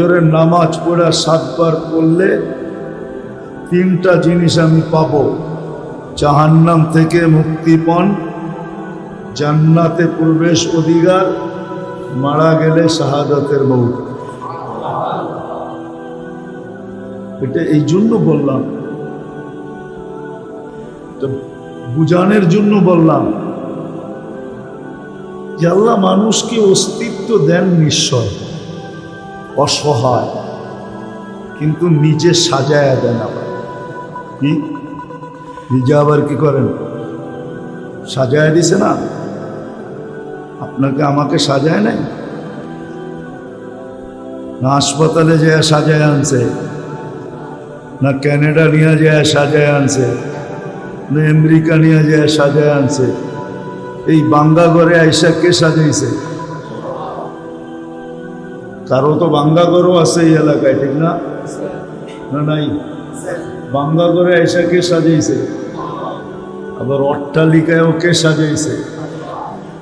ফজরের নামাজ পড়া সাতবার পড়লে তিনটা জিনিস আমি পাব। জাহান্নাম থেকে মুক্তিপণ জান্নাতে প্রবেশ অধিকার, মারা গেলে শাহাদাতের মৌত। এটা এই জন্য বললাম। বুঝানোর জন্য বললাম, যে আল্লাহ মানুষকে অস্তিত্ব দেন নিশ্চয়। অসহায়, কিন্তু নিজে সাজায়া দেন আবার। কি? নিজে আবার কি করেন? সাজায় দিছে না? আপনাকে আমাকে সাজায় নাই? না হাসপাতালে যায় সাজায় আনছে, না ক্যানাডা নিয়ে যায় সাজায় আনছে, না আমেরিকা নিয়ে যায় সাজায় আনছে, এই বাঙ্গা ঘরে আইসা কে সাজাইছে? কারও তো বাঙ্গা ঘরও আছে এই এলাকায়, ঠিক না? না নাই? বাঙ্গা ঘরে আইসা কে সাজাইছে? আবার অট্টালিকায়ও কে সাজাইছে?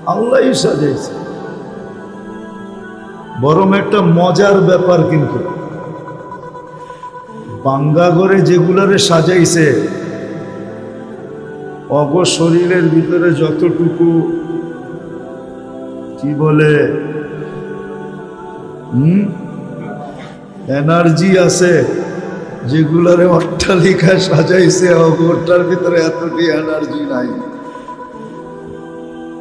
আল্লাহই সাজাইছে। বরং একটা মজার ব্যাপার কিন্তু। বাঙ্গা ঘরে যেগুলারে সাজাইছে, অগ শরীরের ভিতরে যতটুকু, কি বলে এনার্জি আছে। যেগুলারে অট্টালিকা সাজাইছে অগরটার ভিতরে এতটি এনার্জি নাই।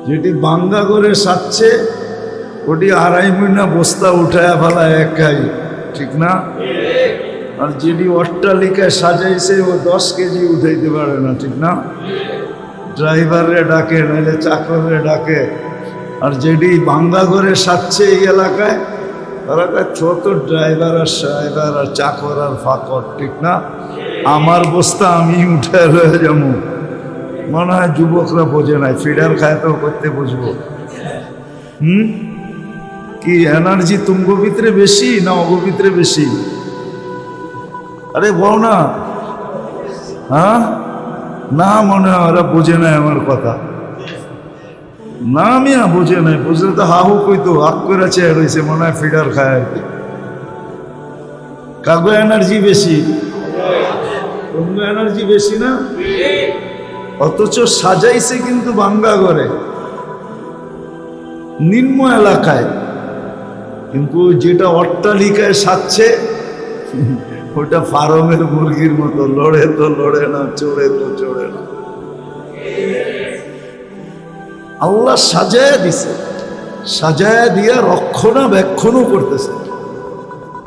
যেটি বাঙ্গা করে সাজছে, ওটি আড়াই মহিনা বস্তা উঠায় ফেলা একাই। ঠিক না? আর যেটি অট্টালিকায় সাজাইছে, ও দশ কেজি উঠাইতে পারে না, ঠিক না? ড্রাইভারে ডাকে নাহলে চাকরে ডাকে। আর যেটি বাঙ্গা করে সাজছে এই এলাকায় ওরা ছোট ড্রাইভার আর ড্রাইভার আর চাকর আর ফাকর, ঠিক না? আমার বস্তা আমি উঠে রয়ে যাব। মনে হয় যুবকরা বোঝে নাই ফিডার তো করতে বুঝব হুম? কি এনার্জি তুমগো ভিতরে বেশি না অগো বেশি? আরে বল না। হ্যাঁ? না মনে হয় ওরা বোঝে নাই আমার কথা। না মিয়া বোঝে নাই, বুঝলে তো হাহু কইতো, হাক করে চেয়ে রয়েছে মনে হয় ফিডার খায়। কাগো এনার্জি বেশি? অন্য এনার্জি বেশি না? অথচ সাজাইছে কিন্তু বাঙ্গা করে নিম্ন এলাকায়। কিন্তু যেটা অট্টালিকায় সাজছে, ওটা ফার্মের মুরগির মতো, লড়ে তো লড়ে না, চড়ে তো চড়ে না। আল্লাহ সাজায় দিছে। সাজায়া দিয়া রক্ষণাবেক্ষণও করতেছে।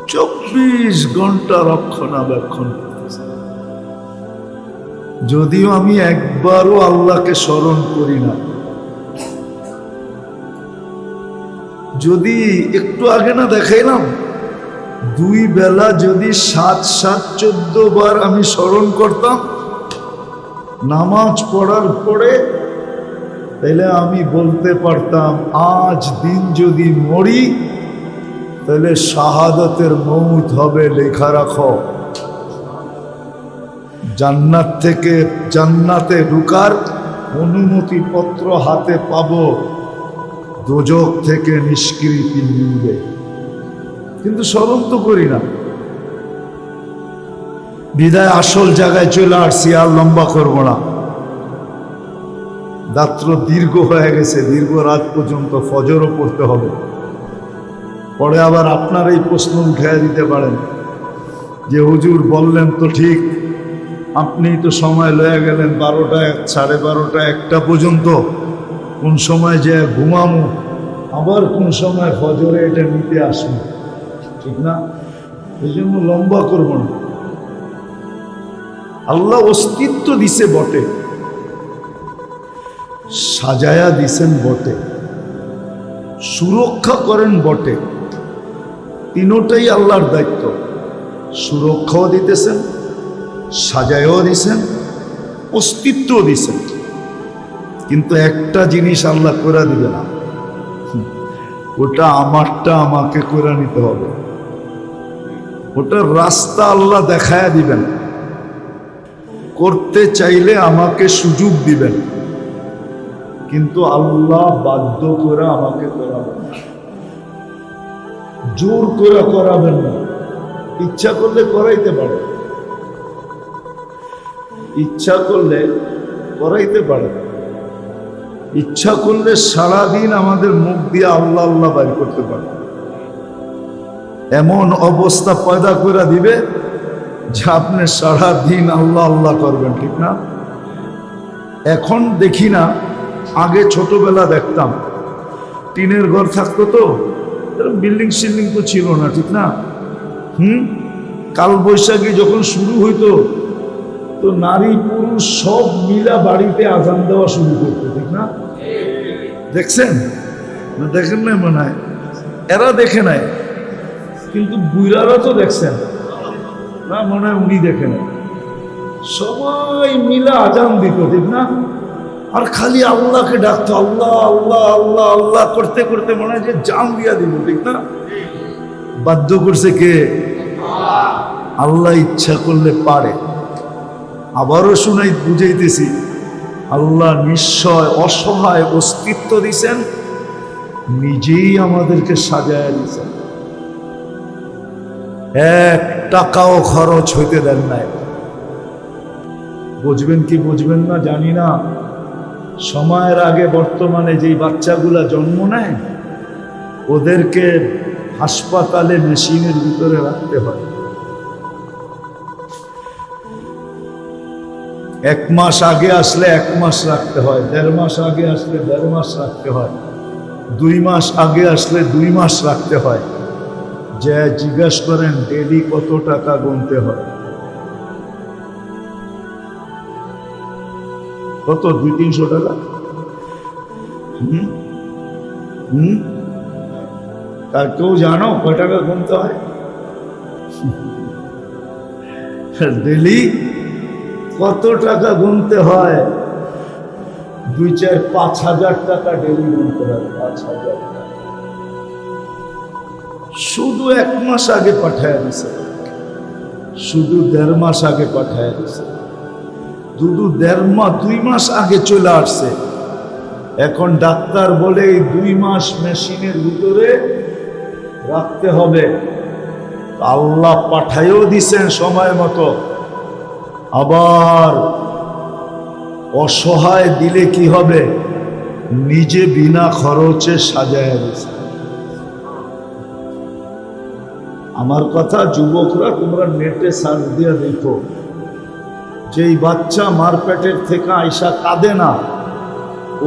চব্বিশ ঘণ্টা রক্ষণাবেক্ষণ করতেছে। যদিও আমি একবারও আল্লাহকে স্মরণ করি না। যদি একটু আগে না দেখাইলাম, দুই বেলা যদি সাত সাত, চোদ্দ বার আমি স্মরণ করতাম, নামাজ পড়ার পরে তাহলে আমি বলতে পারতাম, আজ দিন যদি মরি তাহলে শাহাদতের মৌত হবে, লেখা রাখো। জান্নাত থেকে জান্নাতে ঢুকার অনুমতি পত্র হাতে পাবো, দোজক থেকে নিষ্কৃতি মিলবে। কিন্তু স্মরণ তো করি না। বিদায় আসল জায়গায় চলে আসছি, আর লম্বা করব না। দাত্র দীর্ঘ হয়ে গেছে, দীর্ঘ রাত পর্যন্ত ফজরও পড়তে হবে। পরে আবার আপনার এই প্রশ্ন উঠে দিতে পারেন যে, হুজুর বললেন তো ঠিক আপনি তো সময় লয়ে গেলেন বারোটা সাড়ে বারোটা একটা পর্যন্ত। কোন সময় যে ঘুমামো, আবার কোন সময় ফজরে এটা নিতে আসব। ঠিক না? এই জন্য লম্বা করব না। আল্লাহ অস্তিত্ব দিছে বটে। সাজায়া দিছেন বটে, সুরক্ষা করেন বটে। তিনোটাই আল্লাহর দায়িত্ব। সুরক্ষাও দিতেছেন, সাজায়ও দিছেন অস্তিত্ব দিছেন। কিন্তু একটা জিনিস আল্লাহ করে দিবে না। ওটা আমারটা আমাকে করে নিতে হবে। ওটার রাস্তা আল্লাহ দেখায় দিবেন। করতে চাইলে আমাকে সুযোগ দিবেন। কিন্তু আল্লাহ বাধ্য করে আমাকে করাবেন না। জোর করে করাবেন না। ইচ্ছা করলে করাইতে পারে। ইচ্ছা করলে করাইতে পারে। ইচ্ছা করলে সারাদিন আমাদের মুখ দিয়ে আল্লাহ আল্লাহ বাইর করতে পারে। এমন অবস্থা পয়দা করে দিবে যে আপনি সারাদিন আল্লাহ আল্লাহ করবেন, ঠিক না? এখন দেখি না আগে ছোটবেলা দেখতাম। টিনের ঘর থাকতো তো বিল্ডিং সিল্ডিং তো ছিল না, ঠিক না? হুম? কাল বৈশাখী যখন শুরু হইতো, তো নারী পুরুষ সব মিলা বাড়িতে আজান দেওয়া শুরু করতো, ঠিক না? দেখছেন? দেখেন না মনে হয়? এরা দেখে নাই, কিন্তু বুইরারা তো দেখছেন। না মনে হয় উনি দেখে নাই সবাই মিলা আজান দিত, ঠিক না? আর খালি আল্লাহকে ডাকতো, আল্লাহ আল্লাহ আল্লাহ আল্লাহ করতে করতে মনে হয় যে জান দিয়া দিব ঠিক না? বাধ্য করছে কে? আল্লাহ ইচ্ছা করলে পারে। আবারও শুনাই, বুঝাইতেছি, আল্লাহ নিশ্চয় অসহায় অস্তিত্ব দিছেন, নিজেই আমাদেরকে সাজায় দিছেন। এক টাকাও খরচ হইতে দেন নাই। বুঝবেন কি বুঝবেন না, জানি না। সময়ের আগে বর্তমানে যেই বাচ্চাগুলা জন্ম নেয়, ওদেরকে হাসপাতালে মেশিনের ভিতরে রাখতে হয়। এক মাস আগে আসলে এক মাস রাখতে হয়, দেড় মাস আগে আসলে দেড় মাস রাখতে হয়, দুই মাস আগে আসলে দুই মাস রাখতে হয়। যে জিজ্ঞাস করেন, ডেলি কত টাকা গুনতে হয়? কত? দুই তিনশো টাকা? আর কেউ জানো কয় টাকা গুনতে হয়? কত টাকা গুনতে হয়? দুই চার পাঁচ হাজার টাকা ডেলি গুনতে হয়, পাঁচ হাজার শুধু এক মাস আগে পাঠায় দিছে। শুধু দেড় মাস আগে পাঠায় দিছে। শুধু দেড় মাস দুই মাস আগে চলে আসছে। এখন ডাক্তার বলে এই দুই মাস মেশিনের ভিতরে রাখতে হবে। আল্লাহ পাঠাইও দিছেন সময় মতো। আবার অসহায় দিলে কি হবে? নিজে বিনা খরচে সাজায় দিছে। আমার কথা যুবকরা তোমরা নেটে সার্চ দিয়ে দেখো। যেই বাচ্চা মারপেটের থেকে আইসা কাঁদে না,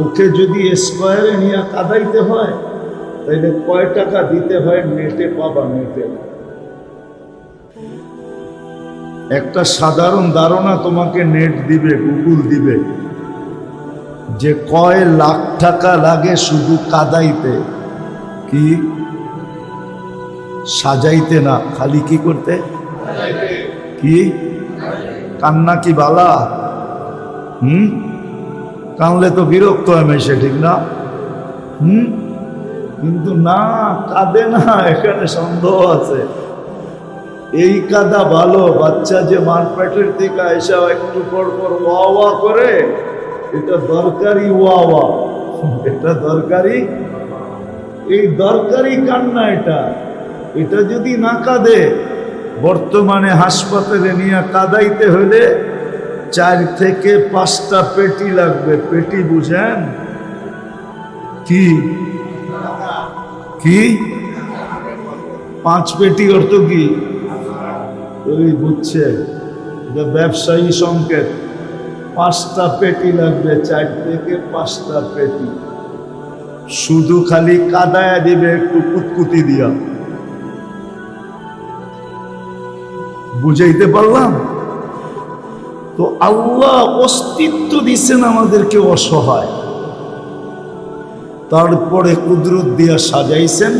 ওকে যদি স্কোয়ারে নিয়ে কাঁদাইতে হয় তাহলে কয় টাকা দিতে হয় নেটে পাবা নেটে? একটা সাধারণ ধারণা তোমাকে নেট দিবে, গুগল দিবে। যে কয় লাখ টাকা লাগে শুধু কাদাইতে, কি সাজাইতে না, খালি কি করতে? কি? কান্না কি বালা? হুম? কানলে তো বিরক্ত হয় ঠিক না? হুম? কিন্তু না, কাঁদে না, এখানে সন্দেহ আছে। এই কাদা ভালো, বাচ্চা যে মারপেটের একটু পর পর ওয়া করে, এটা দরকারি ওয়া এটা দরকারি? এই দরকারি কান্না এটা। এটা যদি না কাঁদে বর্তমানে হাসপাতালে নিয়ে কাদাইতে হলে চার থেকে পাঁচটা পেটি লাগবে। পেটি বুঝেন? কি? কি? পাঁচ পেটি অর্থ কি? ওই বুঝছে। ব্যবসায়ী সংকেত। পাঁচটা পেটি লাগবে, চার থেকে পাঁচটা পেটি। শুধু খালি কাদায়া দিবে একটু কুতকুতি দিয়া। বুঝাইতে পারলাম? তো আল্লাহ অস্তিত্ব দিচ্ছেন আমাদেরকে অসহায়। তারপরে কুদরত দিয়া সাজাইছেন,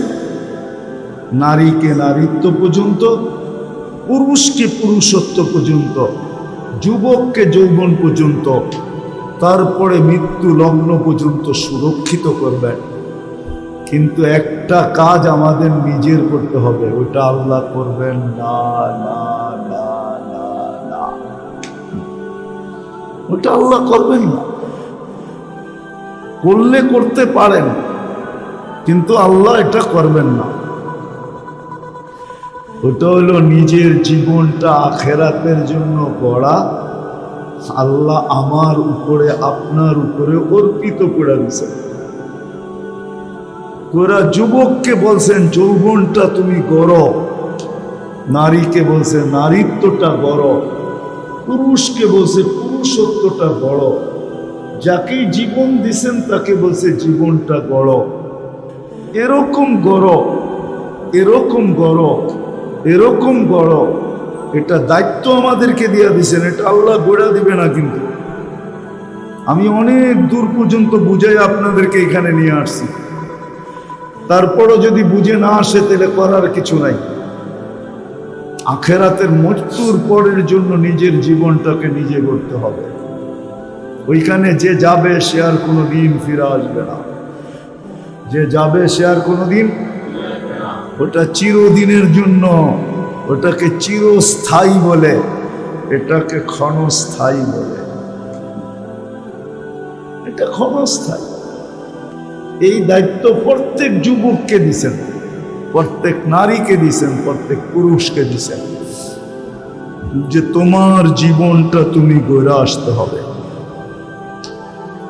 নারীকে নারীত্ব পর্যন্ত, পুরুষকে পুরুষত্ব পর্যন্ত, যুবককে যৌবন পর্যন্ত, তারপরে মৃত্যু লগ্ন পর্যন্ত সুরক্ষিত করবেন। কিন্তু একটা কাজ আমাদের নিজের করতে হবে ওটা আল্লাহ করবেন। না না না না না। ওটা আল্লাহ করবেন না। করলে করতে পারেন, কিন্তু আল্লাহ এটা করবেন না। ওটা হলো নিজের জীবনটা আখেরাতের জন্য গড়া। আল্লাহ আমার উপরে, আপনার উপরে অর্পিত করে দিয়েছেন। তোরা যুবককে বলছেন, যৌবনটা তুমি গড়। নারীকে বলছে, নারীত্বটা গড়। পুরুষকে বলছে, পুরুষত্বটা বড় যাকেই জীবন দিছেন, তাকে বলছে, জীবনটা গড়। এরকম গড় এরকম গড় এরকম গড়। এটা দায়িত্ব আমাদেরকে দিয়ে দিছেন, এটা আল্লাহ গোড়া দিবে না কিন্তু। আমি অনেক দূর পর্যন্ত বুঝাই আপনাদেরকে এখানে নিয়ে আসছি। তারপরও যদি বুঝে না আসে, তাহলে করার কিছু নাই। আখেরাতের মৃত্যুর পরের জন্য নিজের জীবনটাকে নিজে করতে হবে। ওইখানে যে যাবে, সে আর কোনো দিন ফিরে আসবে না। যে যাবে, সে আর কোনো দিন ওটা চিরদিনের জন্য, ওটাকে চিরস্থায়ী বলে, এটাকে ক্ষণস্থায়ী বলে। এটা ক্ষণস্থায়ী। এই দায়িত্ব প্রত্যেক যুবককে দিছেন, প্রত্যেক নারীকে দিছেন, প্রত্যেক পুরুষকে দিছেন। যে তোমার জীবনটা তুমি গড়ে আসতে হবে।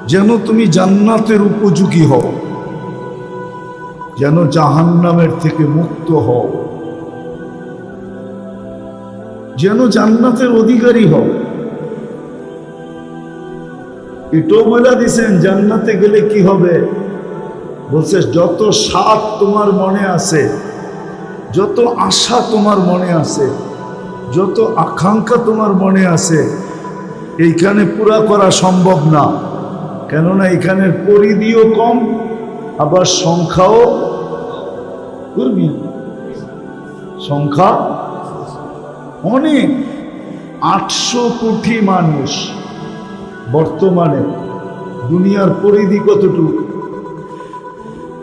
যেন তুমি জান্নাতের উপযোগী হও। যেন জাহান্নামের থেকে মুক্ত হও। যেন জান্নাতের অধিকারী হও। এটাও বলে দিছেন, জান্নাতে গেলে কি হবে? বলছে, যত সাপ তোমার মনে আছে, যত আশা তোমার মনে আছে, যত আকাঙ্ক্ষা তোমার মনে আছে, এইখানে পুরা করা সম্ভব না। কেননা এখানের পরিধিও কম, আবার সংখ্যাও করবি সংখ্যা অনেক। আটশো কোটি মানুষ বর্তমানে দুনিয়ার পরিধি কতটুকু?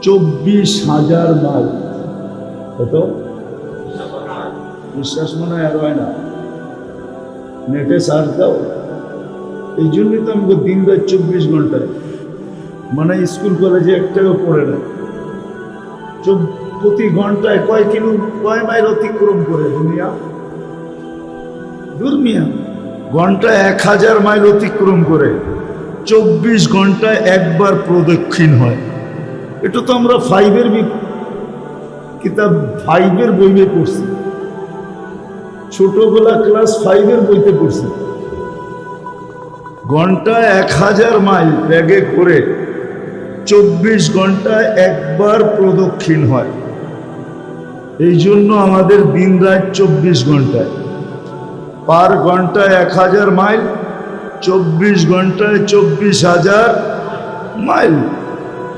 চব্বিশ হাজার মাইল। কত? বিশ্বাস মনে হয় আর হয় না। নেটে সার্চ দাও। এই জন্যই তো আমি বলি দিন রাত চব্বিশ ঘন্টায়। মানে স্কুল কলেজে একটাও পড়ে না। প্রতি ঘন্টায় কয় কিলো, কয় মাইল অতিক্রম করে দুনিয়া? দুর্মিয়া ঘন্টায় এক হাজার মাইল অতিক্রম করে। চব্বিশ ঘন্টায় একবার প্রদক্ষিণ হয়। এটা তো আমরা ফাইভের কিতাব ফাইভের বইয়ে পড়ছি। ছোটবেলা ক্লাস ফাইভের বইতে পড়ছি। ঘন্টায় এক হাজার মাইল ব্যাগে করে চব্বিশ ঘন্টায় একবার প্রদক্ষিণ হয়। এই জন্য আমাদের দিন রাত চব্বিশ ঘন্টায়। পার ঘন্টায় এক হাজার মাইল, চব্বিশ ঘন্টায় চব্বিশ হাজার মাইল।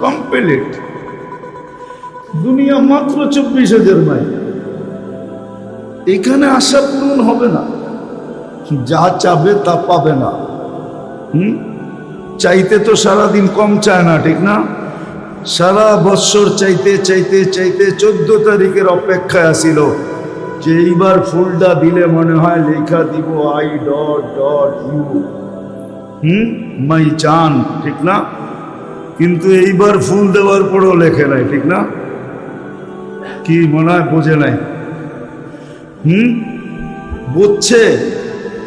কমপ্লিট দুনিয়া মাত্র চব্বিশ হাজার মাইল। এখানে আশা পূরণ হবে না। যা চাবে তা পাবে না। হুম? চাইতে তো সারাদিন কম চায় না, ঠিক না? সারা বৎসর চাইতে চাইতে চাইতে চোদ্দ তারিখের অপেক্ষায় আসিল। যে এইবার ফুলটা দিলে মনে হয় লেখা দিব আই ডট ডট ইউ। হুম? মাই চান, ঠিক না? কিন্তু এইবার ফুল দেওয়ার পরেও লেখে নাই, ঠিক না? কি মনে হয় বোঝে নাই। হুম? বুঝছে,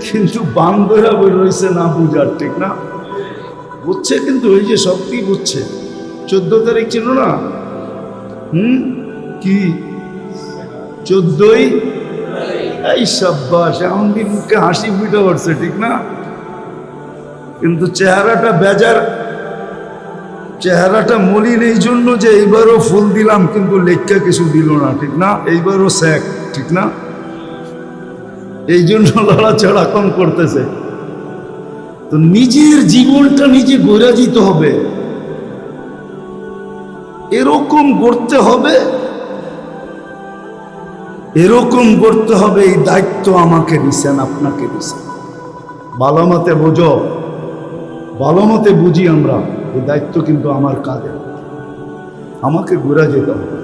কিন্তু বান্ধরা বই রয়েছে না বুঝার, ঠিক না? বুঝছে কিন্তু ওই যে সত্যি বুঝছে? চোদ্দ তারিখ ছিল না? হুম? কি? চোদ্দই? এই সাব্বাস, এমন দিন মুখে হাসি ফুটে পড়ছে ঠিক না? কিন্তু চেহারাটা বেজার। চেহারাটা মলিন এই জন্য যে এইবারও ফুল দিলাম, কিন্তু লেখা কিছু দিল না, ঠিক না? এইবারও স্যাক, ঠিক না? এই জন্য লড়াচড়া কম করতেছে। তো নিজের জীবনটা নিজে গড়ে দিতে হবে। এরকম করতে হবে, এরকম করতে হবে, এই দায়িত্ব আমাকে দিছেন, আপনাকে দিছেন। ভালো মতে বোঝো ভালো মতে বুঝি আমরা। এই দায়িত্ব কিন্তু আমার কাঁধে। আমাকে ঘুরে যেতে হবে।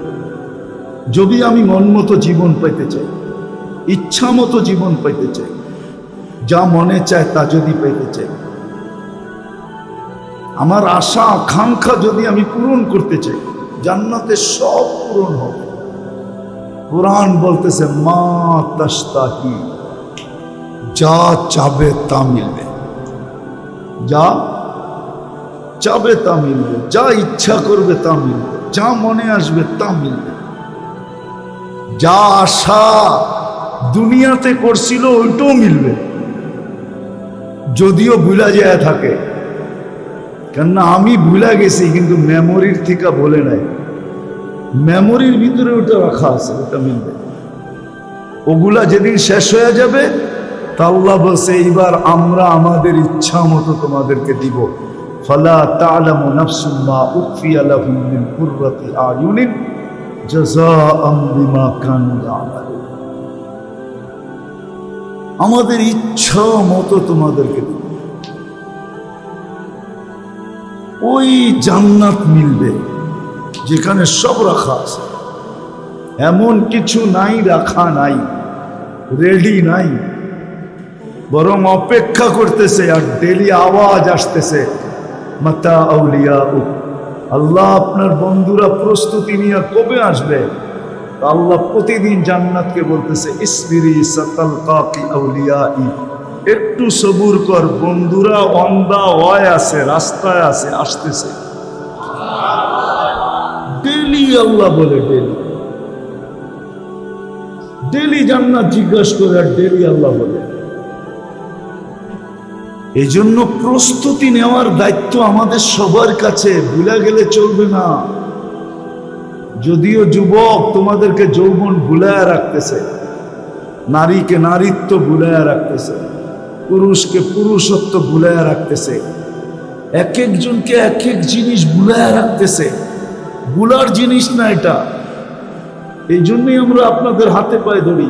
যদি আমি মন মতো জীবন পেতে চাই, ইচ্ছা মতো জীবন পেতে চাই, যা মনে চায় তা যদি পেতে চাই, আমার আশা, আকাঙ্ক্ষা যদি আমি পূরণ করতে চাই, জান্নাতে সব পূরণ হবে। কোরআন বলতেছে, মা তাস্তাহি যা চাবে তা মিলবে। যা চাবে তা মিলবে যা ইচ্ছা করবে তা মিলবে যা মনে আসবে তা মিলবে যা আশা দুনিয়াতে করছিল ওইটাও মিলবে। যদিও ভুলা যায় থাকে, কেননা আমি ভুলা গেছি, কিন্তু মেমোরির থেকে বলে নাই। মেমোরির ভিতরে ওটা রাখা আছে, ওটা মিলবে। ওগুলা যেদিন শেষ হয়ে যাবে, তা আল্লাহ বলছে, এইবার আমরা আমাদের ইচ্ছা মতো তোমাদেরকে দিব। ফলা তালামু নাফসুম মা উখফিয়া লাহুম আয়ুনিন আমাদের ইচ্ছা মতো তোমাদেরকে ওই জান্নাত মিলবে, যেখানে সব রাখা আছে। এমন কিছু নাই, রাখা নাই, রেডি নাই। বরং অপেক্ষা করতেছে আর ডেলি আওয়াজ আসতেছে। মাতা আউলিয়া। আল্লাহ আপনার বন্ধুরা প্রস্তুতি নিয়ে কবে আসবে? আল্লাহ প্রতিদিন জান্নাতকে বলতেছে, ইসবিরি আউলিয়া ই একটু সবুর কর, বন্ধুরা অন্দা ওয় আছে, রাস্তায় আছে, আসতেছে। ডেলি আল্লাহ বলে ডেলি ডেলি জান্নাত জিজ্ঞাসা করে আর ডেলি আল্লাহ বলে। এই জন্য প্রস্তুতি নেওয়ার দায়িত্ব আমাদের সবার কাছে। ভুলে গেলে চলবে না। যদিও যুবক তোমাদেরকে যৌবন ভুলায় রাখতেছে, নারীকে নারীত্ব ভুলায় রাখতেছে, পুরুষকে পুরুষত্ব ভুলায় রাখতেছে, এক একজনকে এক এক জিনিস ভুলায় রাখতেছে। ভুলার জিনিস না এটা। এই জন্যই আমরা আপনাদের হাতে পায়ে ধরি।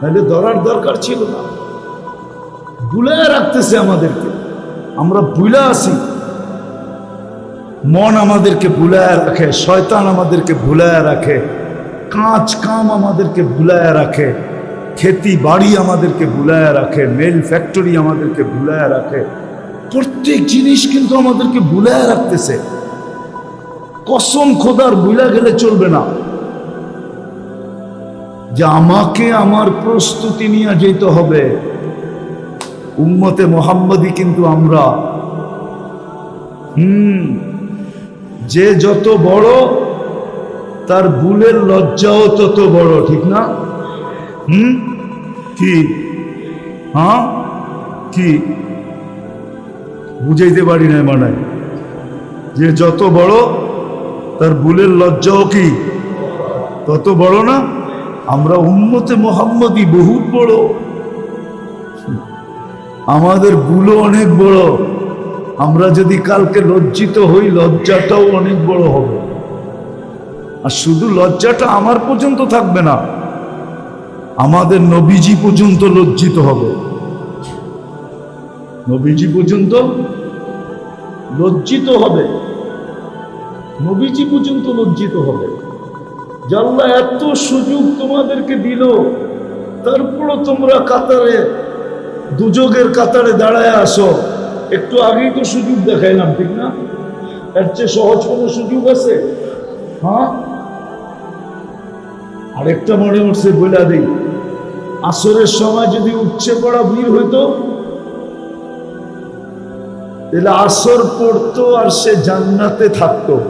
নাহলে ধরার দরকার ছিল না। ভুলায় রাখতেছে আমাদেরকে। আমরা ভুলা আছি। মন আমাদেরকে ভুলায় রাখে, শয়তান আমাদেরকে ভুলায় রাখে কাঁচ কাম আমাদেরকে ভুলায় রাখে, খেতি বাড়ি আমাদেরকে ভুলায় রাখে, মেল ফ্যাক্টরি আমাদেরকে ভুলায় রাখে, প্রত্যেক জিনিস কিন্তু আমাদেরকে ভুলায় রাখতেছে। কসম খোদার ভুলা গেলে চলবে না। যে আমাকে আমার প্রস্তুতি নিয়ে যেতে হবে উম্মতে মোহাম্মদী কিন্তু আমরা। হুম, যে যত বড়, তার ভুলের লজ্জাও তত বড়, ঠিক না? হুম, কি? হ্যাঁ কি? বুঝাইতে পারি না মানে যে যত বড়, তার ভুলের লজ্জাও কি? তত বড় না? আমরা উন্মতে মোহাম্মদী বহুত বড়। আমাদেরগুলো অনেক বড়। আমরা যদি কালকে লজ্জিত হই, লজ্জাটাও অনেক বড় হবে। আর শুধু লজ্জাটা আমার পর্যন্ত থাকবে না, আমাদের নবীজি পর্যন্ত লজ্জিত হবে। নবীজি পর্যন্ত লজ্জিত হবে। নবীজি পর্যন্ত লজ্জিত হবে। জাল্লা এত সুযোগ তোমাদেরকে দিল, তারপরও তোমরা কাতারে দুযোগের কাতারে দাঁড়ায় আসো। একটু আগেই তো সুযোগ দেখাইলাম, ঠিক না? এর চেয়ে সহজ কোনো সুযোগ আছে? হ্যাঁ? আরেকটা মনে উঠছে, বইলা দিই। আসরের সময় যদি উচ্ছে পড়া ভিড় হইতো, তাহলে আসর পড়তো আর সে জান্নাতে থাকতো।